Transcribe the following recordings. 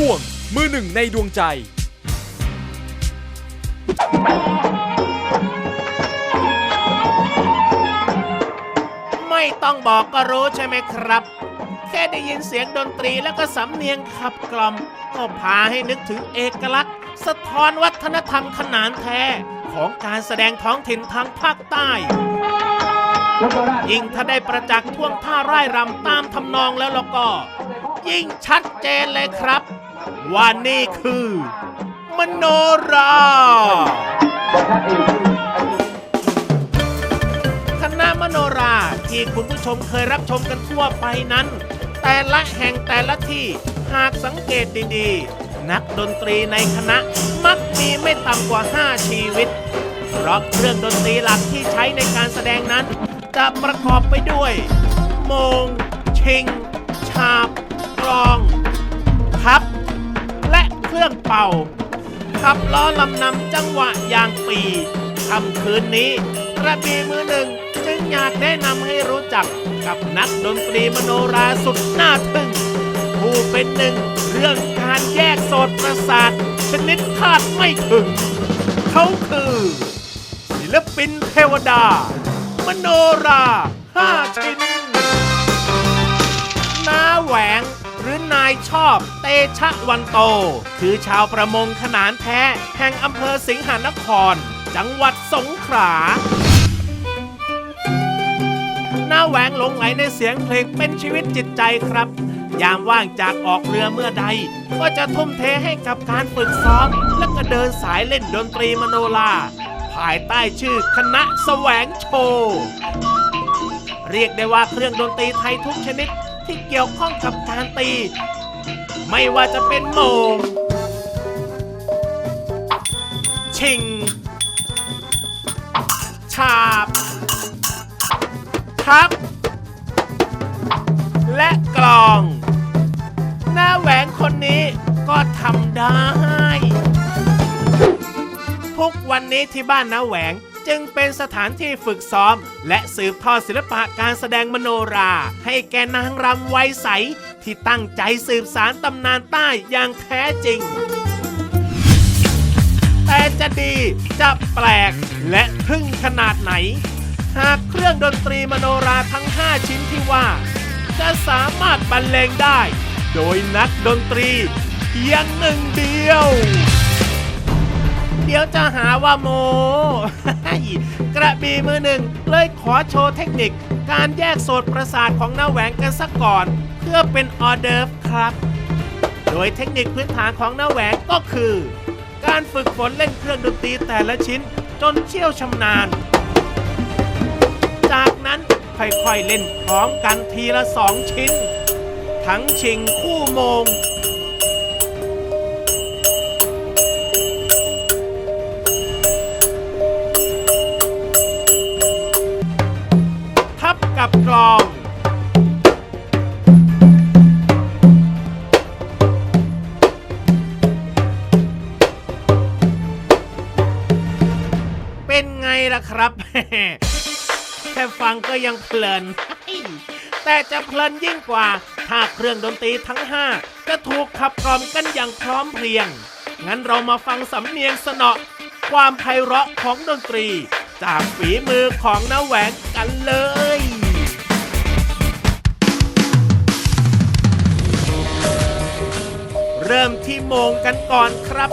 ช่วง มือหนึ่งในดวงใจ ไม่ต้องบอกก็รู้ใช่ไหมครับ แค่ได้ยินเสียงดนตรีแล้วก็สำเนียงขับกล่อม ก็พาให้นึกถึงเอกลักษณ์ สะท้อนวัฒนธรรมขนานแท้ ของการแสดงท้องถิ่นทางภาคใต้ยิ่งถ้าได้ประจักษ์ท่วงท่าร่ายรำตามทำนองแล้วแล้วก็ ยิ่งชัดเจนเลยครับ ว่านี่คือ มโนราคณะมโนราที่คุณผู้ชมเคยรับชมกันทั่วไปนั้น แต่ละแห่งแต่ละที่หากสังเกตดีๆ นักดนตรีในคณะมักมีไม่ต่ำกว่า 5 ชีวิต เพราะเครื่องดนตรีหลักที่ใช้ในการแสดงนั้น จะประกอบไปด้วย โมง ชิง ชาบกลองพับ เครื่องเป่า ขับล้อลำนำจังหวะอย่างปีค่ำคืนนี้กระบีมือหนึ่งจึงอยากแนะนำให้รู้จักกับนักดนตรีมโนราสุดน่าทึ่ง ผู้เป็นหนึ่งเรื่องการแยกโสตประสาทชนิดคาดไม่ถึง เขาคือ ศิลปินเทวดา มโนราห้าชิ้นน้าแหวง หรือนายชอบเตชะวันโต คือชาวประมงขนานแท้ แห่งอำเภอสิงหานคร จังหวัดสงขลาหน้าแหวงหลงไหลในเสียงเพลงเป็นชีวิตจิตใจครับ ยามว่างจากออกเรือเมื่อใด ก็จะทุ่มเทให้กับการฝึกซ้อม และก็เดินสายเล่นดนตรีมโนราภายใต้ชื่อคณะแสวงโชว์ เรียกได้ว่าเครื่องดนตรีไทยทุกชนิด ที่เกี่ยวข้องกับการตี ไม่ว่าจะเป็นโมงชิงชาบทับ และกลอง หน้าแหวงคนนี้ก็ทำได้ ทุกวันนี้ที่บ้านน้าแหวง จึงเป็นสถานที่ฝึกซ้อม และสืบทอดศิลปะการแสดงมโนรา ให้แก่นางรำวัยใส ที่ตั้งใจสืบสารตำนานใต้อย่างแท้จริง แต่จะดีจะแปลกและทึ่งขนาดไหน หากเครื่องดนตรีมโนราทั้ง 5 ชิ้นที่ว่า จะสามารถบรรเลงได้ โดยนักดนตรีเพียงหนึ่งเดียว เดี๋ยวจะหาว่าโม กระบีมือหนึ่งเลยขอโชว์เทคนิค การแยกโสตประสาทของหน้าแหวงกันสักก่อน เพื่อเป็นออเดิร์ฟครับ โดยเทคนิคพื้นฐานของหน้าแหวงก็คือ การฝึกฝนเล่นเครื่องดนตรีแต่ละชิ้นจนเชี่ยวชำนาญ จากนั้นค่อยๆเล่นพร้อมกันทีละสองชิ้น ทั้งชิงคู่โมง แค่ฟังก็ยังเพลิน แต่จะเพลินยิ่งกว่า ถ้าเครื่องดนตรีทั้ง5จะถูกขับกล่อมกันอย่างพร้อมเพรียง งั้นเรามาฟังสำเนียงสนอความไพเราะของดนตรี จากฝีมือของน้าแหวงกันเลยเริ่มที่โมงกันก่อนครับ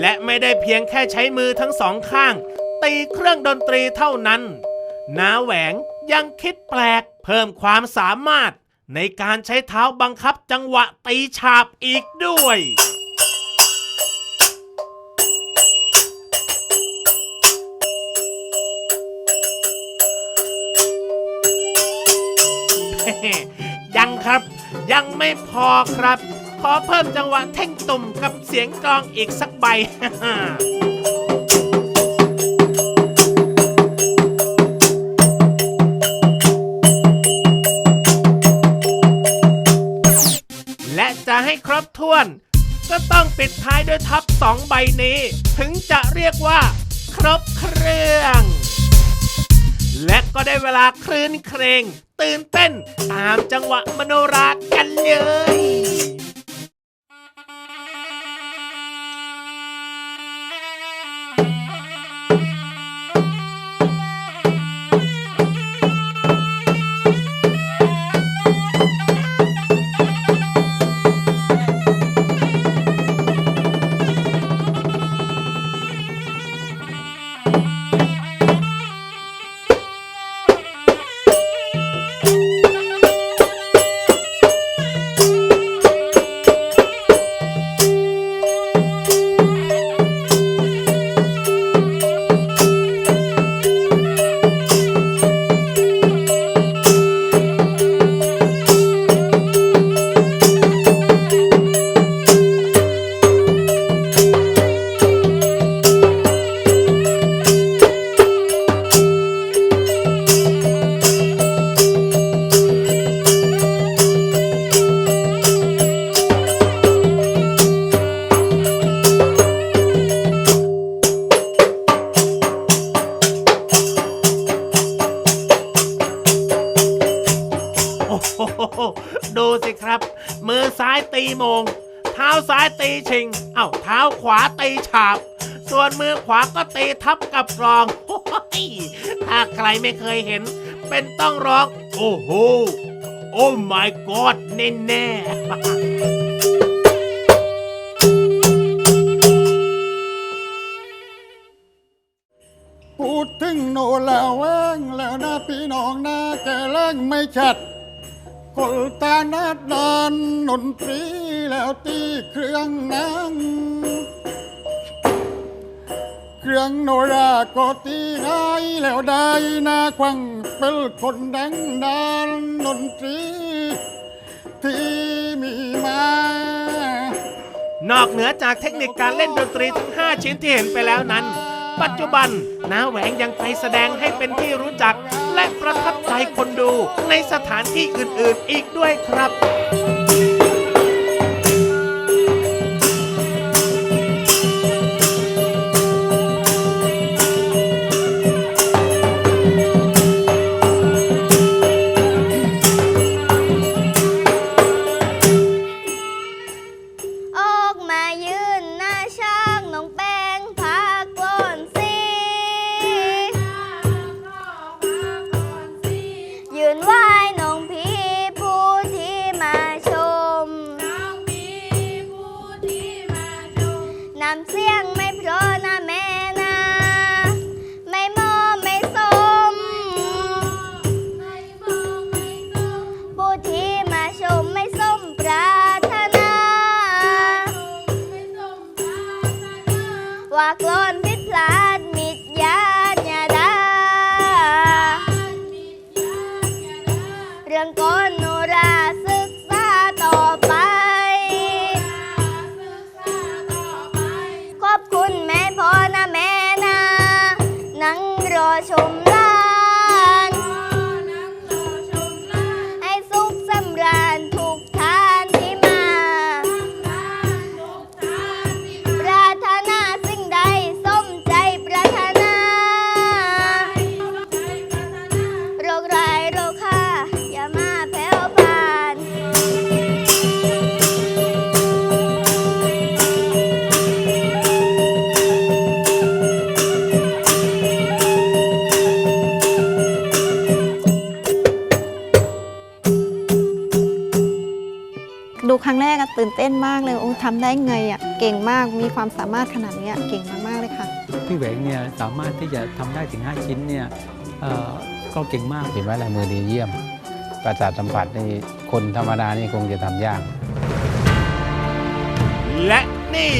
และไม่ได้เพียงแค่ใช้มือทั้งสองข้าง ตีเครื่องดนตรีเท่านั้นน้าแหวงยังคิดแปลกเพิ่มความสามารถในการใช้เท้าบังคับจังหวะตีฉาบอีกด้วย ยังครับ ยังไม่พอครับ ขอเพิ่มจังหวะเท่งตุ่มกับเสียงกลองอีกสักใบ บถ้วน ก็ต้องปิดท้ายด้วยทับสองใบนี้ ถึงจะเรียกว่า ครบเครื่อง และก็ได้เวลาคลื่นเครงตื่นเต้นตามจังหวะมโนรากันเลย ตีโมง เท้าซ้ายตีชิง เอ้าเท้าขวาตีฉาบ ส่วนมือขวาก็ตีทับกับกลองโอ้ยถ้าใครไม่เคยเห็น เป็นต้องร้อง โอ้โห โอ้ my god แน่แน่พูดถึงโนแล้วเว้งแล้วนะพี่น้องนะแกเล่งไม่ชัด กลตานัดานดนตรีแล้วตีเครื่องนังเครื่องโนราก็ตีง่ายแล้วได้นาควังเป็นคนดังดานดนตรี ที่มีมานอกเหนือจากเทคนิคการเล่นดนตรีทั้ง 5 ชิ้นที่เห็นไปแล้วนั้น ปัจจุบันน้าแหวงยังไปแสดงให้เป็นที่รู้จัก และประทับใจคนดูในสถานที่อื่นๆอีกด้วยครับ ตื่นเต้นมากเลยโอ้ทำได้ไงอะเก่งมากมีความสามารถขนาดเนี้ยเก่งมากๆเลยค่ะ พี่แหวงเนี่ยสามารถที่จะทำได้ถึง 5 ชิ้นเนี่ยเอ่อก็เก่งมากเห็นว่าลายมือดีเยี่ยม ประสาทสัมผัสนี่คนธรรมดานี่คงจะทำยาก และนี่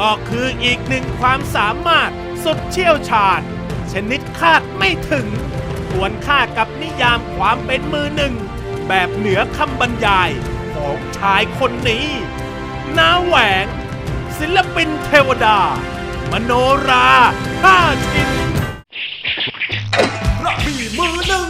ก็คืออีกหนึ่งความสามารถสุดเชี่ยวชาญ ชนิดคาดไม่ถึงควรค่ากับนิยามความเป็นมือหนึ่ง แบบเหนือคำบรรยาย ของชายคนนี้น้าแหวง ศิลปินเทวดา มโนราห้าชินกระบีมือหนึ่ง